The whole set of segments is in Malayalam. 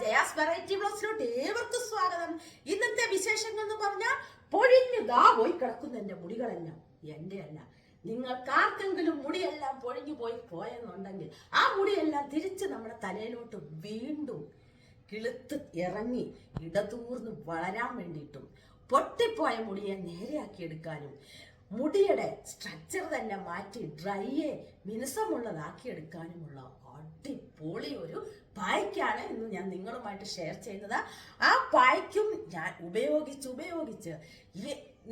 ജയാസ് വെറൈറ്റി ബ്ലോസിലോട്ട് ഏവർക്കും സ്വാഗതം. ഇന്നത്തെ വിശേഷങ്ങൾ എന്ന് പറഞ്ഞാൽ പൊഴിഞ്ഞു ദാ പോയി കിടക്കുന്ന എന്റെ മുടികളെല്ലാം. എന്റെ അല്ല. നിങ്ങൾക്കാർക്കെങ്കിലും മുടിയെല്ലാം പൊഴിഞ്ഞു പോയി പോയെന്നുണ്ടെങ്കിൽ ആ മുടിയെല്ലാം തിരിച്ച് നമ്മുടെ തലയിലോട്ട് വീണ്ടും കിളുത്ത് ഇറങ്ങി ഇടതൂർന്ന് വളരാൻ വേണ്ടിയിട്ടും പൊട്ടിപ്പോയ മുടിയെ നേരെയാക്കി എടുക്കാനും മുടിയുടെ സ്ട്രക്ചർ തന്നെ മാറ്റി ഡ്രൈയെ മിനുസമുള്ളതാക്കി എടുക്കാനുമുള്ള അടിപൊളി ഒരു പായ്ക്കാണ് ഇന്ന് ഞാൻ നിങ്ങളുമായിട്ട് ഷെയർ ചെയ്യുന്നത്. ആ പായ്ക്കും ഞാൻ ഉപയോഗിച്ച് ഉപയോഗിച്ച്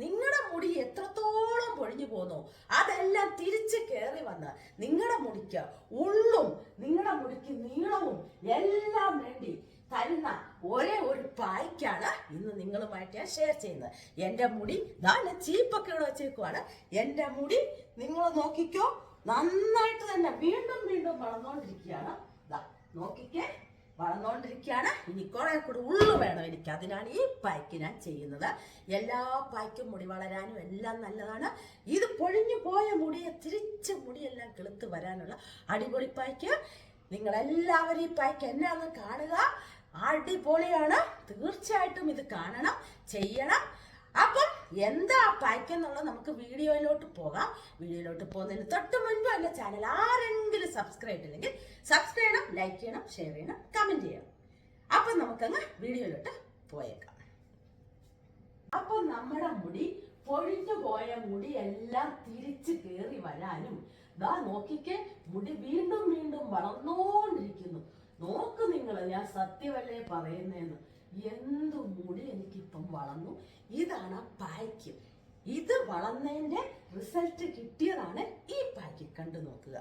നിങ്ങളുടെ മുടി എത്രത്തോളം പൊഴിഞ്ഞു പോന്നു അതെല്ലാം തിരിച്ച് കയറി വന്ന് നിങ്ങളുടെ മുടിക്ക് ഉള്ളും നിങ്ങളുടെ മുടിക്ക് നീളവും എല്ലാം വേണ്ടി തരുന്ന ഒരേ ഒരു പായ്ക്കാണ് ഇന്ന് നിങ്ങളുമായിട്ട് ഞാൻ ഷെയർ ചെയ്യുന്നത്. എന്റെ മുടി നല്ല ചീപ്പൊക്കെ ഇവിടെ വെച്ചേക്കുവാണ്. എന്റെ മുടി നിങ്ങൾ നോക്കിക്കോ നന്നായിട്ട് തന്നെ വീണ്ടും വീണ്ടും വളർന്നുകൊണ്ടിരിക്കുകയാണ് നോക്കിക്കേ. വളർന്നുകൊണ്ടിരിക്കുകയാണ് ഇനി കുറെ കൂടി ഉള്ളു വേണം എനിക്ക്. അതിനാണ് ഈ പായ്ക്ക് ഞാൻ ചെയ്യുന്നത്. എല്ലാ പായ്ക്കും മുടി വളരാനും എല്ലാം നല്ലതാണ്. ഇത് പൊഴിഞ്ഞു പോയ മുടിയെ തിരിച്ച് മുടിയെല്ലാം കിളുത്ത് വരാനുള്ള അടിപൊളി പായ്ക്ക്. നിങ്ങളെല്ലാവരും ഈ പായ്ക്ക് എന്നാന്ന് കാണുക. അടിപൊളിയാണ്. തീർച്ചയായിട്ടും ഇത് കാണണം ചെയ്യണം. അപ്പം എന്താ പായ്ക്ക് എന്നുള്ളത് നമുക്ക് വീഡിയോയിലോട്ട് പോകാം. വീഡിയോയിലോട്ട് പോകുന്നതിന് തൊട്ട് മുൻപ് എന്റെ ചാനൽ ആരെങ്കിലും സബ്സ്ക്രൈബ് ഇല്ലെങ്കിൽ സബ്സ്ക്രൈബ് ചെയ്യണം ലൈക്ക് ചെയ്യണം ഷെയർ ചെയ്യണം കമന്റ് ചെയ്യണം. അപ്പം നമുക്കങ്ങ് വീഡിയോയിലോട്ട് പോയേക്കാം. അപ്പൊ നമ്മുടെ മുടി പൊഴിഞ്ഞു പോയ മുടി എല്ലാം തിരിച്ചു കയറി വരാനും ദാ നോക്കിക്കേ മുടി വീണ്ടും വീണ്ടും വളർന്നുകൊണ്ടിരിക്കുന്നു നോക്ക് നിങ്ങൾ ഞാൻ സത്യമല്ലേ പറയുന്നതെന്ന് എന്തു മുടി എനിക്കിപ്പം വളർന്നു. ഇതാണ് പായ്ക്ക്. ഇത് വളർന്നതിന്റെ റിസൾട്ട് കിട്ടിയതാണ് ഈ പായ്ക്ക്. കണ്ടു നോക്കുക.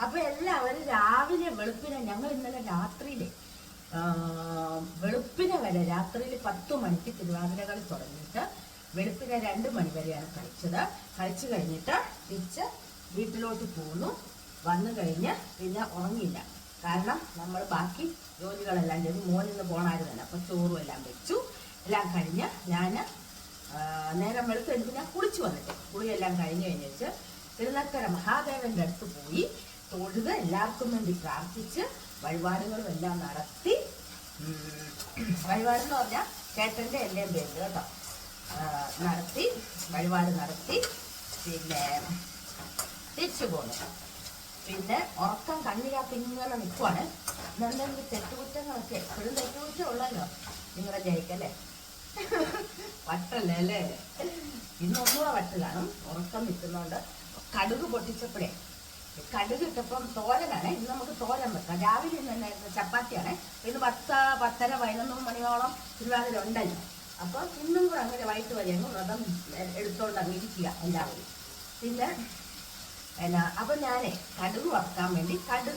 അപ്പൊ എല്ലാവരും രാവിലെ വെളുപ്പിനെ ഞങ്ങൾ ഇന്നലെ രാത്രിയിൽ ആ, വെളുപ്പിനെ വരെ രാത്രിയിൽ പത്ത് മണിക്ക് തിരുവാതിര കളി തുടങ്ങിയിട്ട് വെളുപ്പിനെ രണ്ട് മണി വരെയാണ് കളിച്ചത്. കളിച്ചു കഴിഞ്ഞിട്ട് തിരിച്ച് വീട്ടിലോട്ട് പോന്നു. വന്നു കഴിഞ്ഞ് പിന്നെ ഉറങ്ങിയില്ല. കാരണം നമ്മൾ ബാക്കി ജോലികളെല്ലാം ചെയ്തു നിന്ന് പോണായിരുന്നല്ലോ. അപ്പം ചോറും എല്ലാം വെച്ചു. എല്ലാം കഴിഞ്ഞ് ഞാൻ നേരം വെളുത്ത് എനിക്ക് ഞാൻ കുളിച്ചു വന്നിട്ട് കുളിയെല്ലാം കഴിഞ്ഞ് കഴിഞ്ഞിട്ട് തിരുനക്കര മഹാദേവന്റെ അടുത്ത് പോയി തൊഴുത് എല്ലാവർക്കും വേണ്ടി പ്രാർത്ഥിച്ച് വഴിപാടുകളും എല്ലാം നടത്തി വഴിപാടെന്ന് പറഞ്ഞാൽ ചേട്ടന്റെ എന്റെയും പേര് കേട്ടോ. നടത്തി വഴിപാട് നടത്തി പിന്നെ തിരിച്ചു പോന്നു. പിന്നെ ഉറക്കം കണ്ണിനകത്ത് ഇങ്ങനെ നിൽക്കുവാണ് എന്തെങ്കിലും തെറ്റുകുറ്റങ്ങളൊക്കെ എപ്പോഴും തെറ്റുകുറ്റം ഉള്ളല്ലോ നിങ്ങളെ ജയിക്കല്ലേ? വട്ടല്ലേ അല്ലേ ഇന്നൊന്നുകൂടെ വട്ട് കാണും ഉറക്കം നിൽക്കുന്നോണ്ട് കടുക് പൊട്ടിച്ചപ്പോഴേ. കടുക് ഇട്ടപ്പം തോരനാണ്. ഇന്ന് നമുക്ക് തോരൻ വെക്കാം. രാവിലെ ഇന്ന് തന്നെ ചപ്പാത്തിയാണ്. ഇന്ന് പത്ത് പത്തര പതിനൊന്ന് മണിയോളം തിരുവാതിര ഉണ്ടല്ലോ അപ്പോൾ ഇന്നും കൂടെ അങ്ങനെ വൈകിട്ട് വരെ അങ്ങ് വ്രതം എടുത്തോണ്ട് അങ്ങ് ഇരിക്കുക എല്ലാവരും. പിന്നെ എന്നാ അപ്പൊ ഞാൻ കടുക് വറുക്കാൻ വേണ്ടി കടു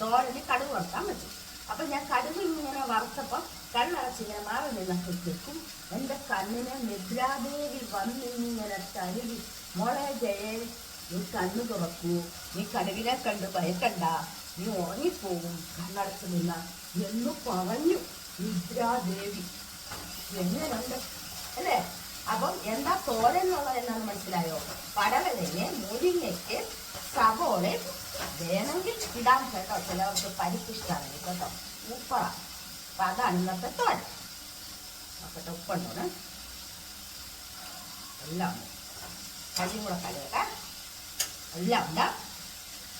തോരന് കടുക് വറുക്കാൻ വെച്ചു. അപ്പൊ ഞാൻ കടുക് ഇങ്ങനെ വറുത്തപ്പം കണ്ണടച്ചിങ്ങനെ മാറി നിന്നപ്പോഴത്തേക്കും എന്റെ കണ്ണിനെ നിദ്രാദേവി വന്നിങ്ങനെ തരുവി മോളെ ജയേ നീ കണ്ണ് തുറക്കൂ. നീ കടുകിനെ കണ്ട് ഭയക്കണ്ട. നീ ഉറങ്ങിപ്പോകും. കണ്ണടച്ച് നിന്ന എന്ന് പറഞ്ഞു. നിദ്രാദേവി. എങ്ങനെയുണ്ട് അല്ലേ? അപ്പം എന്താ തോരൻ എന്നുള്ളത് എന്താണെന്ന് മനസ്സിലായോ? പടവലയെ മുരിങ്ങയ്ക്ക് സവോള വേണമെങ്കിൽ ഇടാൻ കേട്ടോ. ചിലവർക്ക് പരിപ്പ് കേട്ടോ. ഉപ്പറ അപ്പൊ അതാണ് ഇന്നത്തെ തോരൻ. നോക്കട്ടെ ഉപ്പുണ്ടോന്ന്? എല്ലാം കല്ലും കൂടെ കലയട്ടെ എല്ലാം ഉണ്ട്.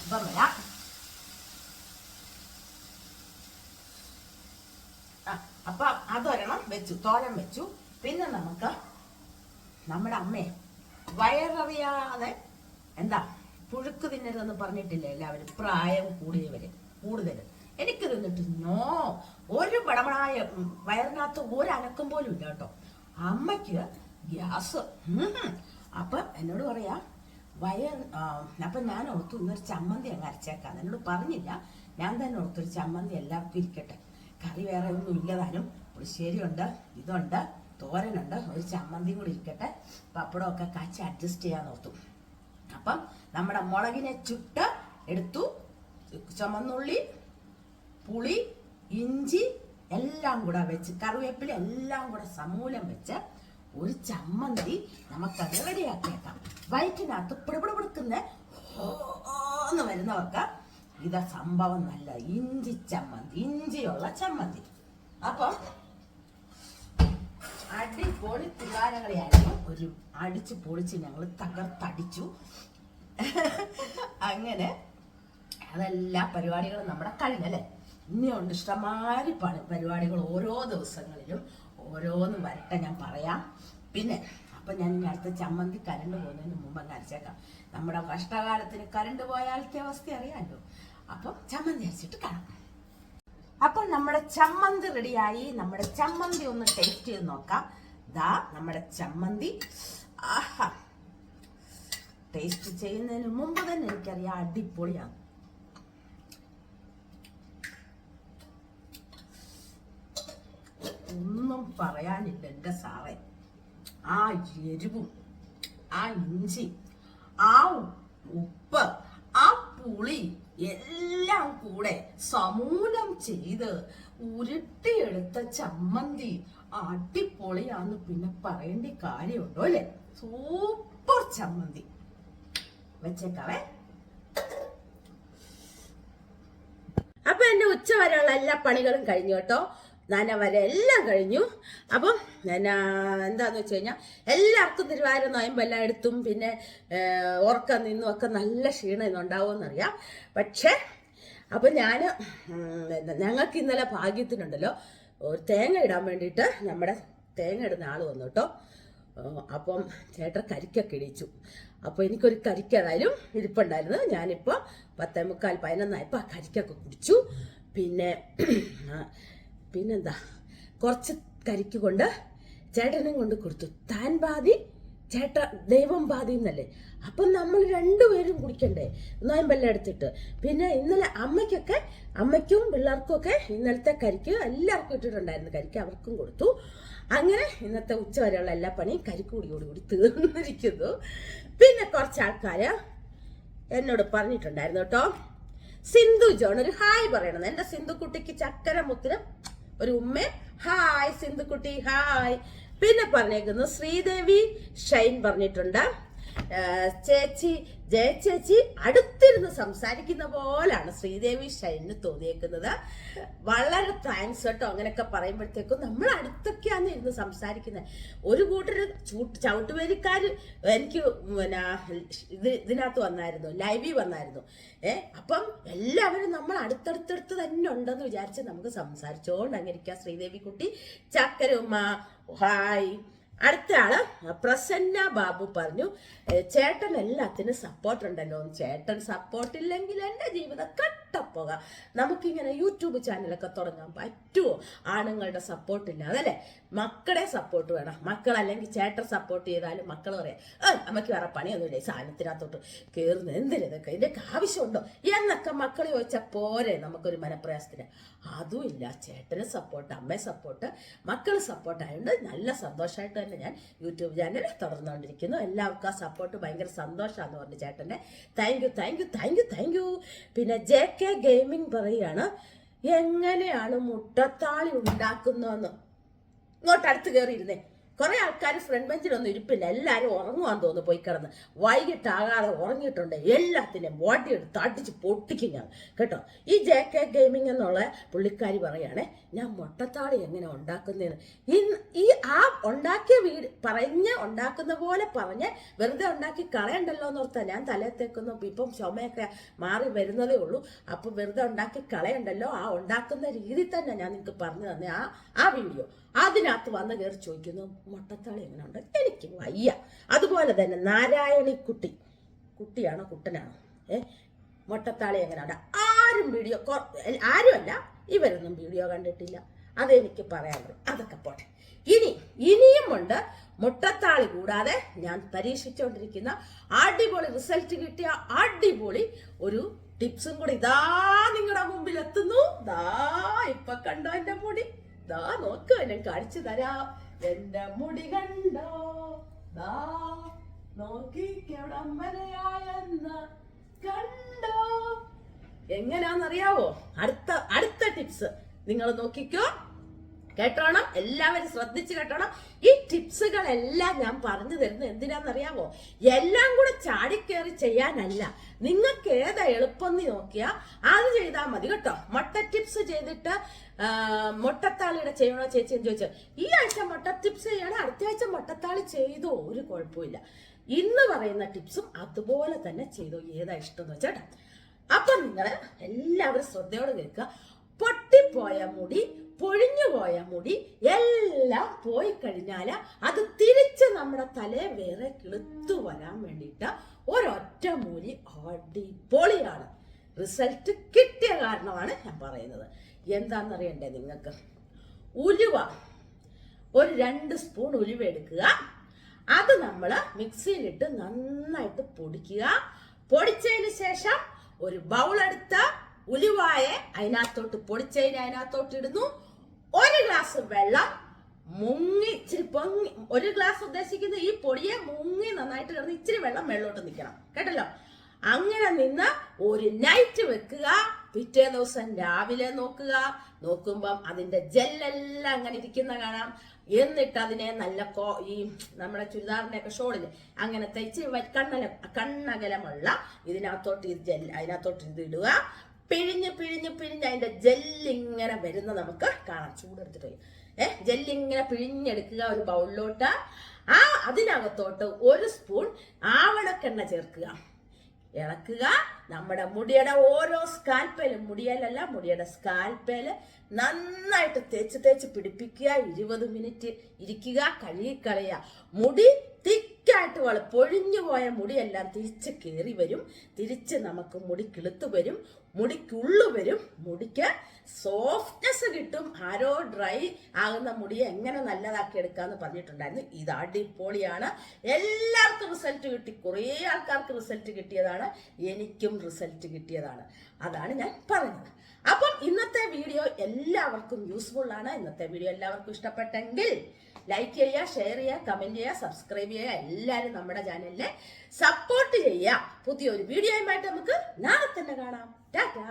ഇപ്പം വരാം. അപ്പൊ അതൊരെണ്ണം വെച്ചു. തോരൻ വെച്ചു. പിന്നെ നമുക്ക് നമ്മുടെ അമ്മയെ വയററിയാതെ എന്താ പുഴുക്ക് തിന്നരുതെന്ന് പറഞ്ഞിട്ടില്ല എല്ലാവരും? പ്രായം കൂടിയവര് കൂടുതൽ എനിക്ക് തിന്നിട്ട് നോ ഒരു പടമണായ ഉം, വയറിനകത്ത് ഒരു അനക്കം പോലും ഇല്ല കേട്ടോ. അമ്മയ്ക്ക് ഗ്യാസ്. അപ്പൊ എന്നോട് പറയാ വയർ അപ്പൊ ഞാൻ ഓർത്തു ഇന്നൊരു ചമ്മന്തി അങ്ങ് അരച്ചേക്കാം. എന്നോട് പറഞ്ഞില്ല ഞാൻ തന്നെ ഓർത്തൊരു ചമ്മന്തി എല്ലാവർക്കും ഇരിക്കട്ടെ. കറി വേറെ ഒന്നും ഇല്ലതാനും പുളിശ്ശേരി ഉണ്ട് ഇതുണ്ട്. തോരനുണ്ട്. ഒരു ചമ്മന്തിയും കൂടി ഇരിക്കട്ടെ. പപ്പടമൊക്കെ കാച്ചി അഡ്ജസ്റ്റ് ചെയ്യാൻ ഓർത്തു. അപ്പം നമ്മുടെ മുളകിനെ ചുട്ട് എടുത്തു. ചുമന്നുള്ളി പുളി ഇഞ്ചി എല്ലാം കൂടെ വെച്ച് കറിവേപ്പില എല്ലാം കൂടെ സമൂലം വെച്ച് ഒരു ചമ്മന്തി നമുക്കത് റെഡിയാക്കിയേക്കാം. വയറ്റിനകത്ത് പിടിപിടിക്കുന്ന എന്ന് വരുന്നവർക്ക് ഇതാ സംഭവം നല്ല ഇഞ്ചി ചമ്മന്തി ഇഞ്ചിയുള്ള ചമ്മന്തി. അപ്പം അടിപൊളി തിരുവാരകളെയായിരുന്നു. ഒരു അടിച്ച് പൊളിച്ച് ഞങ്ങൾ തകർത്തടിച്ചു. അങ്ങനെ അതെല്ലാ പരിപാടികളും നമ്മുടെ കഴിഞ്ഞല്ലേ ഇനിയുണ്ട് ഇഷ്ടമാതിരി പണി പരിപാടികൾ ഓരോ ദിവസങ്ങളിലും ഓരോന്നും വരട്ടെ ഞാൻ പറയാം. പിന്നെ അപ്പൊ ഞാൻ ഇനി അടുത്ത ചമ്മന്തി കരണ്ട് പോകുന്നതിന് മുമ്പ് കാണിച്ചേക്കാം നമ്മുടെ കഷ്ടകാലത്തിന് കരണ്ട് പോയാലത്തെ അവസ്ഥ അറിയാമല്ലോ. അപ്പം ചമ്മന്തി അരച്ചിട്ട് കാണാം. അപ്പോൾ നമ്മുടെ ചമ്മന്തി റെഡിയായി. നമ്മുടെ ചമ്മന്തി ഒന്ന് ടേസ്റ്റ് ചെയ്ത് നോക്കാം. ദാ നമ്മുടെ ചമ്മന്തി. ആഹാ. ടേസ്റ്റ് ചെയ്യുന്നതിന് മുമ്പ് തന്നെ എനിക്കറിയാം അടിപൊളിയാണ്. ഒന്നും പറയാനില്ല എന്റെ സാറെ. ആ എരിവും ആ ഇഞ്ചി ആ ഉപ്പ് ആ പുളി എല്ലാം കൂടെ സമൂലം ചെയ്ത് ഉരുട്ടിയെടുത്ത ചമ്മന്തി അടിപൊളിയാന്ന് പിന്നെ പറയേണ്ട കാര്യമുണ്ടോ അല്ലേ? സൂപ്പർ ചമ്മന്തി. വെച്ചേക്കാവേ. അപ്പൊ എന്റെ ഉച്ച വരെയുള്ള എല്ലാ പണികളും കഴിഞ്ഞു കേട്ടോ. നന വരെ എല്ലാം കഴിഞ്ഞു. അപ്പം ഞാൻ എന്താന്ന് വെച്ച് കഴിഞ്ഞാൽ എല്ലാവർക്കും തിരുവാതിര നോയമ്പ് എല്ലാം എടുത്തും പിന്നെ ഉറക്കം നിന്നും ഒക്കെ നല്ല ക്ഷീണം ഇന്നുണ്ടാവുമെന്നറിയാം പക്ഷേ അപ്പം ഞാൻ ഞങ്ങൾക്ക് ഇന്നലെ ഭാഗ്യത്തിനുണ്ടല്ലോ ഒരു തേങ്ങ ഇടാൻ വേണ്ടിയിട്ട് നമ്മുടെ തേങ്ങ ഇടുന്ന ആൾ വന്നു കേട്ടോ. അപ്പം ചേട്ടൻ കരിക്കൊക്കെ ഇടിച്ചു. അപ്പോൾ എനിക്കൊരു കരിക്കതായാലും ഇരിപ്പുണ്ടായിരുന്നു. ഞാനിപ്പോൾ പത്തേ മുക്കാൽ പതിനൊന്നായപ്പോൾ ആ കരിക്കൊക്കെ കുടിച്ചു. പിന്നെ പിന്നെന്താ? കുറച്ച് കരിക്ക് കൊണ്ട് ചേട്ടനും കൊണ്ട് കൊടുത്തു. താൻ ബാധി ചേട്ട ദൈവം ബാധി എന്നല്ലേ? അപ്പം നമ്മൾ രണ്ടുപേരും കുടിക്കണ്ടേ? നോയമ്പെല്ലാം എടുത്തിട്ട്. പിന്നെ ഇന്നലെ അമ്മയ്ക്കൊക്കെ അമ്മയ്ക്കും പിള്ളേർക്കും ഒക്കെ ഇന്നലത്തെ കരിക്ക് എല്ലാവർക്കും ഇട്ടിട്ടുണ്ടായിരുന്നു. കരിക്ക് അവർക്കും കൊടുത്തു. അങ്ങനെ ഇന്നത്തെ ഉച്ച വരെയുള്ള എല്ലാ പണിയും കരിക്ക് കൂടി തീർന്നിരിക്കുന്നു. പിന്നെ കുറച്ച് ആൾക്കാര് എന്നോട് പറഞ്ഞിട്ടുണ്ടായിരുന്നു കേട്ടോ. സിന്ധു ജോൺ ഒരു ഹായ് പറയണം. എന്റെ സിന്ധു കുട്ടിക്ക് ചക്കര മുത്തിന് ഒരു ഉമ്മ ഹായ് സിന്ധു കുട്ടി ഹായ്. പിന്നെ പറഞ്ഞേക്കുന്നു ശ്രീദേവി ഷൈൻ പറഞ്ഞിട്ടുണ്ട്. ചേച്ചി ജയ ചേച്ചി അടുത്തിരുന്ന് സംസാരിക്കുന്ന പോലാണ് ശ്രീദേവി ഷൈനിന് തോന്നിയേക്കുന്നത്. വളരെ താങ്ക്സ് കേട്ടോ അങ്ങനെയൊക്കെ പറയുമ്പോഴത്തേക്കും നമ്മൾ അടുത്തൊക്കെയാണ് ഇരുന്ന് സംസാരിക്കുന്നത് ഒരു കൂട്ടർ ചൂട്ട് ചവിട്ടുപേരിക്കാർ എനിക്ക് പിന്നെ ഇത് ഇതിനകത്ത് വന്നായിരുന്നു ലൈവിൽ വന്നായിരുന്നു. ഏ അപ്പം എല്ലാവരും നമ്മൾ അടുത്തടുത്തടുത്ത് തന്നെ ഉണ്ടെന്ന് വിചാരിച്ച് നമുക്ക് സംസാരിച്ചോണ്ട് അങ്ങനെ ഇരിക്കാം. ശ്രീദേവി കുട്ടി ചക്കര ഉമ്മ ഹായ് അടുത്ത ആൾ പ്രസന്ന ബാബു പറഞ്ഞു "ഏ, ചേട്ടൻ എല്ലാത്തിനും സപ്പോർട്ട് ഉണ്ടല്ലോ. ചേട്ടൻ സപ്പോർട്ട് ഇല്ലെങ്കിൽ എന്റെ ജീവിതം കട്ടപ്പോക നമുക്കിങ്ങനെ യൂട്യൂബ് ചാനലൊക്കെ തുടങ്ങാൻ പറ്റുമോ ആണുങ്ങളുടെ സപ്പോർട്ട് ഇല്ലാതെ അല്ലേ? മക്കളെ സപ്പോർട്ട് വേണം. മക്കൾ അല്ലെങ്കിൽ ചേട്ടൻ സപ്പോർട്ട് ചെയ്താലും മക്കൾ പറയാം ഏ അമ്മയ്ക്ക് വേറെ പണിയൊന്നുമില്ല. ഈ സാധനത്തിനകത്തോട്ട് കയറുന്ന എന്തിനാ ഇതൊക്കെ? ഇതിന്റെയൊക്കെ ആവശ്യമുണ്ടോ? എന്നൊക്കെ മക്കൾ ചോദിച്ചാൽ പോരെ നമുക്കൊരു മനപ്രയാസത്തിന്. അതും ഇല്ല ചേട്ടന് സപ്പോർട്ട് അമ്മയെ സപ്പോർട്ട് മക്കൾ സപ്പോർട്ട് ആയതുകൊണ്ട് നല്ല സന്തോഷമായിട്ട് തന്നെ ഞാൻ യൂട്യൂബ് ചാനൽ തുടർന്നുകൊണ്ടിരിക്കുന്നു എല്ലാവർക്കും ആ സപ്പോർട്ട് ഭയങ്കര സന്തോഷമാണെന്ന് പറഞ്ഞു ചേട്ടന്റെ thank you thank you thank you thank you പിന്നെ ജെ കെ ഗെയിമിംഗ് പറയുകയാണ് എങ്ങനെയാണ് മുട്ടത്താളി ഉണ്ടാക്കുന്നതെന്ന്? ഇങ്ങോട്ട് അടുത്ത് കയറിയിരുന്നേ കുറെ ആൾക്കാർ ഫ്രണ്ട് ബെഞ്ചിലൊന്നും ഇരിപ്പില്ല. എല്ലാവരും ഉറങ്ങുവാൻ തോന്നുന്നു പോയി കിടന്ന്. വൈകിട്ടാകാതെ ഉറങ്ങിയിട്ടുണ്ട്. എല്ലാത്തിനെയും ബോഡി എടുത്ത് അടിച്ച് പൊട്ടിക്കും ഞാൻ കേട്ടോ? ഈ ജെ കെ ഗെയിമിംഗ് എന്നുള്ള പുള്ളിക്കാരി പറയുകയാണെ ഞാൻ മുട്ടത്താളി എങ്ങനെ ഉണ്ടാക്കുന്നതെന്ന് ഈ ആ ഉണ്ടാക്കിയ വീട് പറഞ്ഞ് ഉണ്ടാക്കുന്ന പോലെ പറഞ്ഞ് വെറുതെ ഉണ്ടാക്കി കളയണ്ടല്ലോ എന്ന് ഓർത്താ ഞാൻ തലത്തേക്കുന്നു ഇപ്പം ചുമയൊക്കെ മാറി വരുന്നതേ ഉള്ളൂ. അപ്പം വെറുതെ ഉണ്ടാക്കി കളയണ്ടല്ലോ. ആ ഉണ്ടാക്കുന്ന രീതി തന്നെ ഞാൻ നിങ്ങൾക്ക് പറഞ്ഞു തന്നെ. ആ ആ വീഡിയോ. അതിനകത്ത് വന്ന് കയറി ചോദിക്കുന്നു മുട്ടത്താളി എങ്ങനെയുണ്ട് എനിക്ക് വയ്യ. അതുപോലെ തന്നെ നാരായണിക്കുട്ടി. കുട്ടിയാണോ കുട്ടനാണോ? ഏ മുട്ടത്താളി എങ്ങനെയുണ്ട് ആരും വീഡിയോ ആരുമല്ല. ഇവരൊന്നും വീഡിയോ കണ്ടിട്ടില്ല. അതെനിക്ക് പറയാനുള്ളൂ. അതൊക്കെ പോട്ടെ. ഇനി ഇനിയും ഉണ്ട് മുട്ടത്താളി കൂടാതെ ഞാൻ പരീക്ഷിച്ചുകൊണ്ടിരിക്കുന്ന അടിപൊളി റിസൾട്ട് കിട്ടിയ അടിപൊളി ഒരു ടിപ്സും കൂടി ഇതാ നിങ്ങളുടെ മുമ്പിൽ എത്തുന്നു ദാ ഇപ്പൊ കണ്ടോ എന്റെ മുടി? ദാ നോക്ക് ഞാൻ കാണിച്ചു തരാം. എന്റെ മുടി കണ്ടോ? ദാ നോക്കിക്കെവിടം വരെയായെന്ന് കണ്ടോ? എങ്ങനെയാണെന്നറിയാവോ അടുത്ത അടുത്ത ടിപ്സ് നിങ്ങൾ നോക്കിക്കോ. കേട്ടോണം? എല്ലാവരും ശ്രദ്ധിച്ച് കേട്ടോണം. ഈ ടിപ്സുകളെല്ലാം ഞാൻ പറഞ്ഞു തരുന്നത് എന്തിനാണെന്നറിയാമോ എല്ലാം കൂടെ ചാടിക്കേറി ചെയ്യാനല്ല. നിങ്ങൾക്ക് ഏതാ എളുപ്പം നോക്കിയാ അത് ചെയ്താൽ മതി കേട്ടോ. മുട്ട ടിപ്സ് ചെയ്തിട്ട് മുട്ടത്താളിയുടെ ചെയ്യണോ ചേച്ചി എന്ന് ചോദിച്ചു. ഈ ആഴ്ച മുട്ട ടിപ്സ് ചെയ്യണം. അടുത്ത ആഴ്ച മുട്ടത്താളി ചെയ്തോ? ഒരു കുഴപ്പമില്ല. ഇന്ന് പറയുന്ന ടിപ്സും അതുപോലെ തന്നെ ചെയ്തോ? ഏതാ ഇഷ്ടം എന്ന് വെച്ചാ അപ്പം അപ്പൊ നിങ്ങൾ എല്ലാവരും ശ്രദ്ധയോടെ കേൾക്കുക. പൊട്ടിപ്പോയ മുടി പൊഴിഞ്ഞു പോയ മുടി എല്ലാം പോയി കഴിഞ്ഞാൽ അത് തിരിച്ച് നമ്മുടെ തലയെ വേറെ കിളുത്തു വരാൻ വേണ്ടിയിട്ട് ഒരൊറ്റ മൂലി അടിപൊളിയാണ്. റിസൾട്ട് കിട്ടിയ കാരണമാണ് ഞാൻ പറയുന്നത്. എന്താണെന്നറിയണ്ടേ നിങ്ങൾക്ക്? ഉലുവ. ഒരു രണ്ട് സ്പൂൺ ഉലുവ എടുക്കുക. അത് നമ്മൾ മിക്സിയിലിട്ട് നന്നായിട്ട് പൊടിക്കുക. പൊടിച്ചതിന് ശേഷം ഒരു ബൗൾ എടുത്ത് ഉലുവായെ അതിനകത്തോട്ട് പൊടിച്ചതിന് അതിനകത്തോട്ട് ഇടുന്നു. ഒരു ഗ്ലാസ് വെള്ളം മുങ്ങി ഇച്ചിരി പൊങ്ങി ഒരു ഗ്ലാസ് ഉദ്ദേശിക്കുന്ന ഈ പൊടിയെ മുങ്ങി നന്നായിട്ട് കിടന്ന് ഇച്ചിരി വെള്ളം വെള്ളോട്ട് നിൽക്കണം കേട്ടല്ലോ? അങ്ങനെ നിന്ന് ഒരു നൈറ്റ് വെക്കുക. പിറ്റേ ദിവസം രാവിലെ നോക്കുക. നോക്കുമ്പം അതിന്റെ ജെല്ലെല്ലാം അങ്ങനെ ഇരിക്കുന്ന കാണാം. എന്നിട്ട് അതിനെ നല്ല കോ ഈ നമ്മുടെ ചുരിദാറിന്റെ ഒക്കെ ഷോളിൽ അങ്ങനെ തയ്ച്ച് കണ്ണല കണ്ണകലമുള്ള ഇതിനകത്തോട്ട് ഇത് ജെൽ അതിനകത്തോട്ട് ഇത് ഇടുക. പിഴിഞ്ഞ് പിഴിഞ്ഞ് പിഴിഞ്ഞ് അതിന്റെ ജെല്ലിങ്ങനെ വരുന്ന നമുക്ക് കാണാം. ചൂടെടുത്തിട്ട്. ഏ ജെല്ലിങ്ങനെ പിഴിഞ്ഞെടുക്കുക ഒരു ബൗളിലോട്ട്. ആ അതിനകത്തോട്ട് ഒരു സ്പൂൺ ആവണക്കെണ്ണ ചേർക്കുക. ഇളക്കുക. നമ്മുടെ മുടിയുടെ ഓരോ സ്കാൽപ്പേലും മുടിയലല്ല മുടിയുടെ സ്കാൽപ്പേൽ നന്നായിട്ട് തേച്ച് തേച്ച് പിടിപ്പിക്കുക. ഇരുപത് മിനിറ്റ് ഇരിക്കുക കഴുകിക്കളയുക. മുടി തിക്കായിട്ട് വള പൊഴിഞ്ഞു പോയ മുടിയെല്ലാം തിരിച്ച് കയറി വരും. തിരിച്ച് നമുക്ക് മുടി കിളുത്തു വരും. മുടിക്കുള്ളു വരും. മുടിക്ക് സോഫ്റ്റ്നെസ് കിട്ടും. ആരോ ഡ്രൈ ആകുന്ന മുടിയെ എങ്ങനെ നല്ലതാക്കി എടുക്കാന്ന് പറഞ്ഞിട്ടുണ്ടായിരുന്നു. ഇത് അടിപൊളിയാണ്. എല്ലാവർക്കും റിസൾട്ട് കിട്ടി. കുറേ ആൾക്കാർക്ക് റിസൾട്ട് കിട്ടിയതാണ്. എനിക്കും റിസൾട്ട് കിട്ടിയതാണ്. അതാണ് ഞാൻ പറഞ്ഞത്. അപ്പം ഇന്നത്തെ വീഡിയോ എല്ലാവർക്കും യൂസ്ഫുൾ ആണ്. ഇന്നത്തെ വീഡിയോ എല്ലാവർക്കും ഇഷ്ടപ്പെട്ടെങ്കിൽ ലൈക്ക് ചെയ്യുക ഷെയർ ചെയ്യുക കമന്റ് ചെയ്യുക സബ്സ്ക്രൈബ് ചെയ്യുക. എല്ലാവരും നമ്മുടെ ചാനലിനെ സപ്പോർട്ട് ചെയ്യുക. പുതിയൊരു വീഡിയോയുമായിട്ട് നമുക്ക് നാളെ തന്നെ കാണാം. ടാറ്റാ.